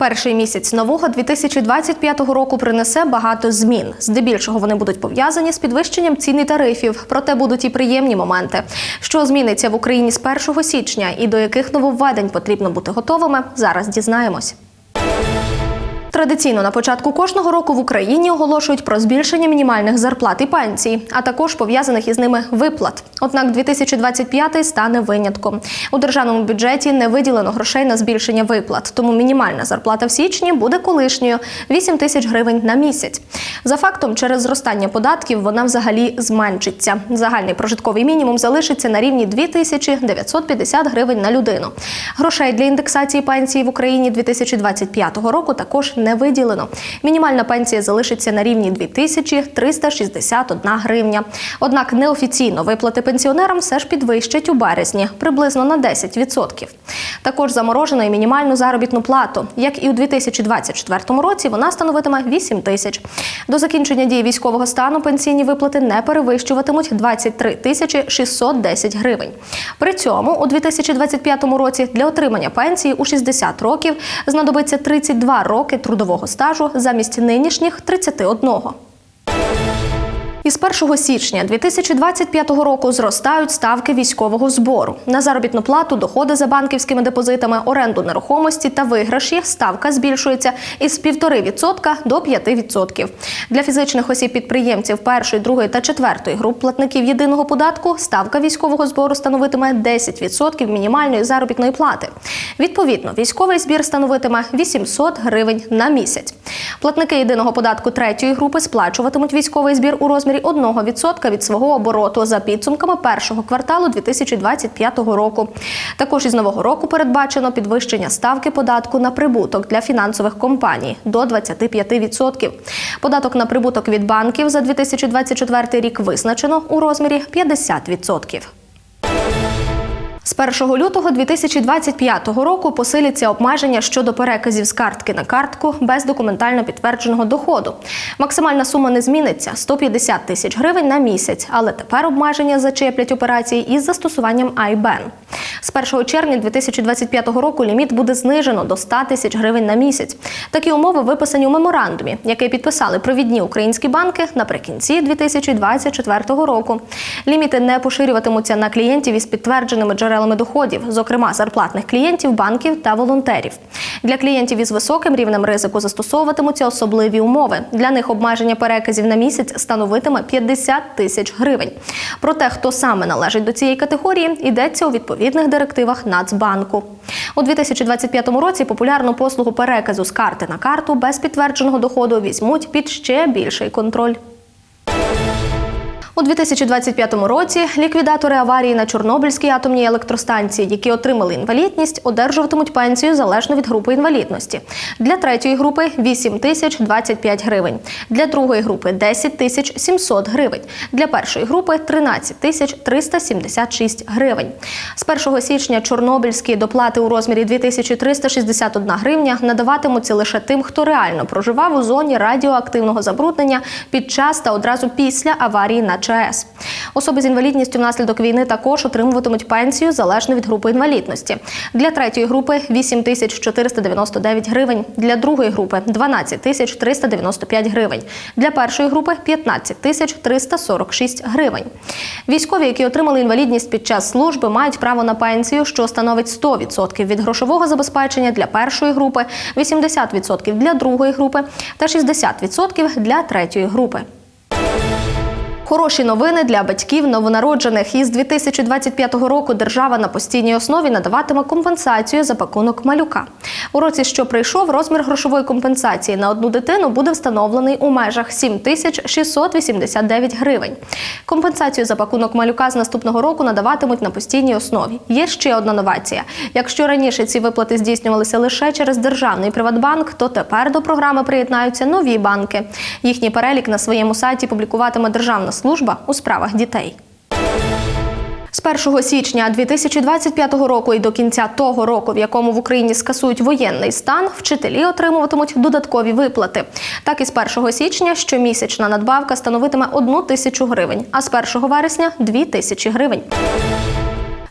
Перший місяць нового 2025 року принесе багато змін. Здебільшого вони будуть пов'язані з підвищенням цін і тарифів. Проте будуть і приємні моменти. Що зміниться в Україні з 1 січня і до яких нововведень потрібно бути готовими, зараз дізнаємось. Традиційно на початку кожного року в Україні оголошують про збільшення мінімальних зарплат і пенсій, а також пов'язаних із ними виплат. Однак 2025 стане винятком. У державному бюджеті не виділено грошей на збільшення виплат, тому мінімальна зарплата в січні буде колишньою 8 тисяч гривень на місяць. За фактом, через зростання податків вона взагалі зменшиться. Загальний прожитковий мінімум залишиться на рівні 2950 гривень на людину. Грошей для індексації пенсії в Україні 2025 року також не виділено. Мінімальна пенсія залишиться на рівні 2361 гривня. Однак неофіційно виплати пенсіонерам все ж підвищать у березні, приблизно на 10%. Також заморожено і мінімальну заробітну плату. Як і у 2024 році, вона становитиме 8 тисяч. До закінчення дії військового стану пенсійні виплати не перевищуватимуть 23 тисячі 610 гривень. При цьому у 2025 році для отримання пенсії у 60 років знадобиться 32 роки трудового стажу замість нинішніх 31. Із 1 січня 2025 року зростають ставки військового збору. На заробітну плату, доходи за банківськими депозитами, оренду нерухомості та виграші ставка збільшується із 1,5% до 5%. Для фізичних осіб-підприємців першої, другої та четвертої груп платників єдиного податку ставка військового збору становитиме 10% мінімальної заробітної плати. Відповідно, військовий збір становитиме 800 гривень на місяць. Платники єдиного податку третьої групи сплачуватимуть військовий збір у розмірі 1% від свого обороту за підсумками першого кварталу 2025 року. Також із нового року передбачено підвищення ставки податку на прибуток для фінансових компаній до 25%. Податок на прибуток від банків за 2024 рік визначено у розмірі 50%. З 1 лютого 2025 року посиляться обмеження щодо переказів з картки на картку без документально підтвердженого доходу. Максимальна сума не зміниться 150 тисяч гривень на місяць, але тепер обмеження зачеплять операції із застосуванням IBAN. З 1 червня 2025 року ліміт буде знижено до 100 тисяч гривень на місяць. Такі умови виписані у меморандумі, який підписали провідні українські банки наприкінці 2024 року. Ліміти не поширюватимуться на клієнтів із підтвердженими джерелами доходів, зокрема зарплатних клієнтів, банків та волонтерів. Для клієнтів із високим рівнем ризику застосовуватимуться особливі умови. Для них обмеження переказів на місяць становитиме 50 тисяч гривень. Про те, хто саме належить до цієї категорії, йдеться у відповідних директивах Нацбанку. У 2025 році популярну послугу переказу з карти на карту без підтвердженого доходу візьмуть під ще більший контроль. У 2025 році ліквідатори аварії на Чорнобильській атомній електростанції, які отримали інвалідність, одержуватимуть пенсію залежно від групи інвалідності. Для третьої групи 8 тисяч 25 гривень, для другої групи 10 тисяч 700 гривень, для першої групи 13 тисяч 376 гривень. З 1 січня чорнобильські доплати у розмірі 2361 гривня надаватимуться лише тим, хто реально проживав у зоні радіоактивного забруднення під час та одразу після аварії на ЧАЕС. Особи з інвалідністю внаслідок війни також отримуватимуть пенсію залежно від групи інвалідності. Для третьої групи 8 тисяч 499 гривень, для другої групи 12 тисяч 395 гривень, для першої групи 15 тисяч 346 гривень. Військові, які отримали інвалідність під час служби, мають право на пенсію, що становить 100% від грошового забезпечення для першої групи, 80% для другої групи та 60% для третьої групи. Хороші новини для батьків новонароджених. Із 2025 року держава на постійній основі надаватиме компенсацію за пакунок малюка. У році, що прийшов, розмір грошової компенсації на одну дитину буде встановлений у межах 7689 гривень. Компенсацію за пакунок малюка з наступного року надаватимуть на постійній основі. Є ще одна новація. Якщо раніше ці виплати здійснювалися лише через державний Приватбанк, то тепер до програми приєднаються нові банки. Їхній перелік на своєму сайті публікуватиме Державна служба у справах дітей. З 1 січня 2025 року і до кінця того року, в якому в Україні скасують воєнний стан, вчителі отримуватимуть додаткові виплати. Так і з 1 січня щомісячна надбавка становитиме 1 тисячу гривень, а з 1 вересня 2 тисячі гривень.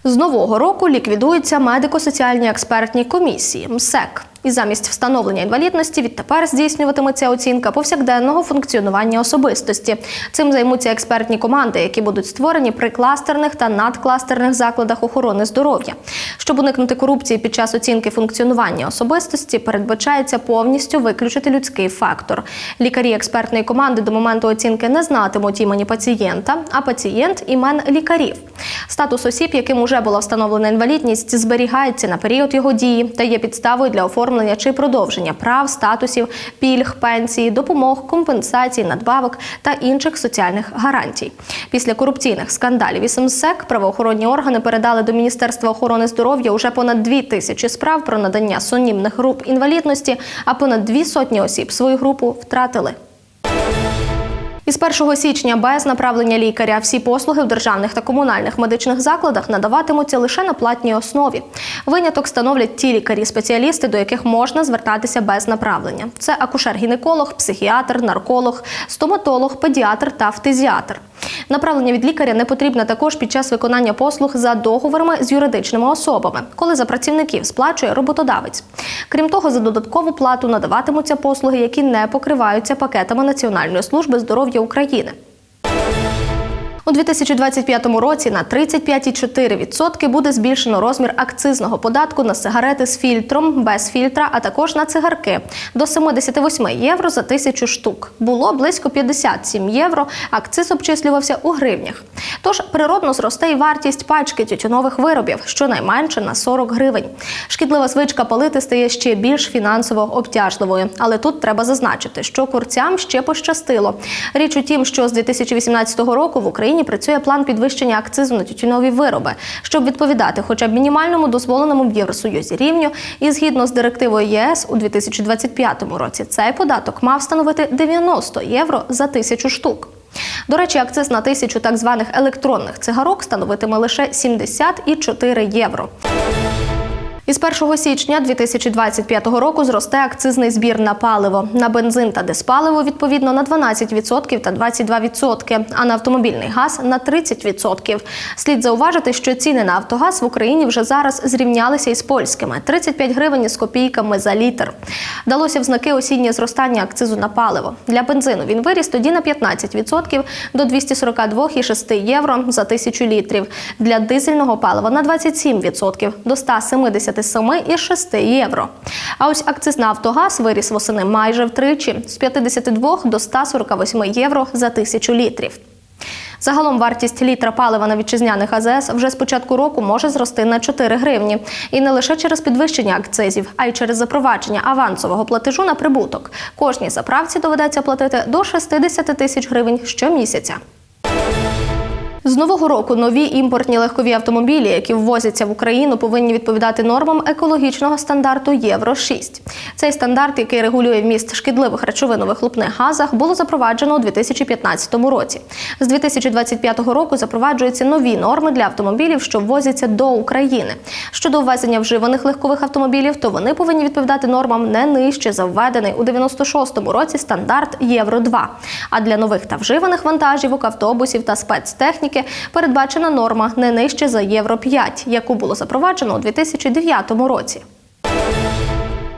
З нового року ліквідуються медико-соціальні експертні комісії МСЕК. І замість встановлення інвалідності відтепер здійснюватиметься оцінка повсякденного функціонування особистості. Цим займуться експертні команди, які будуть створені при кластерних та надкластерних закладах охорони здоров'я. Щоб уникнути корупції під час оцінки функціонування особистості, передбачається повністю виключити людський фактор. Лікарі експертної команди до моменту оцінки не знатимуть імені пацієнта, а пацієнт імен лікарів. Статус осіб, яким уже була встановлена інвалідність, зберігається на період його дії та є підставою для оформлення чи продовження прав, статусів, пільг, пенсії, допомог, компенсацій, надбавок та інших соціальних гарантій. Після корупційних скандалів і МСЕК правоохоронні органи передали до Міністерства охорони здоров'я уже понад дві тисячі справ про надання сонімних груп інвалідності, а понад дві сотні осіб свою групу втратили. Із 1 січня без направлення лікаря всі послуги в державних та комунальних медичних закладах надаватимуться лише на платній основі. Виняток становлять ті лікарі-спеціалісти, до яких можна звертатися без направлення. Це акушер-гінеколог, психіатр, нарколог, стоматолог, педіатр та фтизіатр. Направлення від лікаря не потрібне також під час виконання послуг за договорами з юридичними особами, коли за працівників сплачує роботодавець. Крім того, за додаткову плату надаватимуться послуги, які не покриваються пакетами Національної служби здоров'я України. У 2025 році на 35,4% буде збільшено розмір акцизного податку на сигарети з фільтром, без фільтра, а також на цигарки до 78 євро за тисячу штук. Було близько 57 євро. Акциз обчислювався у гривнях. Тож природно зросте і вартість пачки тютюнових виробів, щонайменше на 40 гривень. Шкідлива звичка палити стає ще більш фінансово обтяжливою. Але тут треба зазначити, що курцям ще пощастило. Річ у тім, що з 2018 року в Україні працює план підвищення акцизу на тютюнові вироби, щоб відповідати хоча б мінімальному дозволеному в Євросоюзі рівню. І згідно з директивою ЄС у 2025 році цей податок мав становити 90 євро за тисячу штук. До речі, акциз на тисячу так званих електронних цигарок становитиме лише 74 євро. Із 1 січня 2025 року зросте акцизний збір на паливо, на бензин та диспаливо відповідно на 12% та 22%, а на автомобільний газ на 30%. Слід зауважити, що ціни на автогаз в Україні вже зараз зрівнялися із польськими 35 гривень з копійками за літр. Далося в знаки осіннє зростання акцизу на паливо. Для бензину він виріс тоді на 15% до 242,6 євро за тисячу літрів. Для дизельного палива на 27% до 170 57,6 євро. А ось акциз на Автогаз виріс восени майже втричі з 52 до 148 євро за тисячу літрів. Загалом вартість літра палива на вітчизняних АЗС вже з початку року може зрости на 4 гривні. І не лише через підвищення акцизів, а й через запровадження авансового платежу на прибуток. Кожній заправці доведеться платити до 60 тисяч гривень щомісяця. З нового року нові імпортні легкові автомобілі, які ввозяться в Україну, повинні відповідати нормам екологічного стандарту Євро 6 Цей стандарт, який регулює вміст шкідливих речовин у вихлопних газах, було запроваджено у 2015 році. З 2025 року запроваджуються нові норми для автомобілів, що ввозяться до України. Щодо ввезення вживаних легкових автомобілів, то вони повинні відповідати нормам не нижче за введений у 96-му році стандарт Євро 2 А для нових та вживаних вантажівок, автобусів та спецтехніки передбачена норма не нижче за євро 5 яку було запроваджено у 2009 році.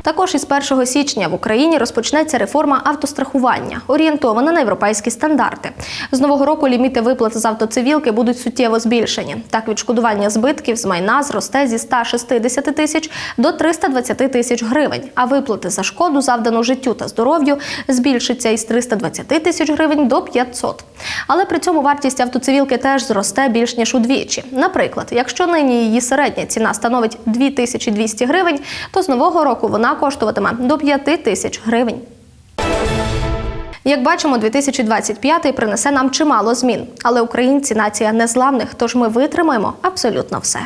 Також із 1 січня в Україні розпочнеться реформа автострахування, орієнтована на європейські стандарти. З нового року ліміти виплат з автоцивілки будуть суттєво збільшені. Так, відшкодування збитків з майна зросте зі 160 тисяч до 320 тисяч гривень. А виплати за шкоду, завдану життю та здоров'ю, збільшиться із 320 тисяч гривень до 500. Але при цьому вартість автоцивілки теж зросте більш ніж удвічі. Наприклад, якщо нині її середня ціна становить 2200 гривень, то з нового року коштуватиме до 5 тисяч гривень. Як бачимо, 2025 принесе нам чимало змін, але українці нація незламних, тож ми витримаємо абсолютно все.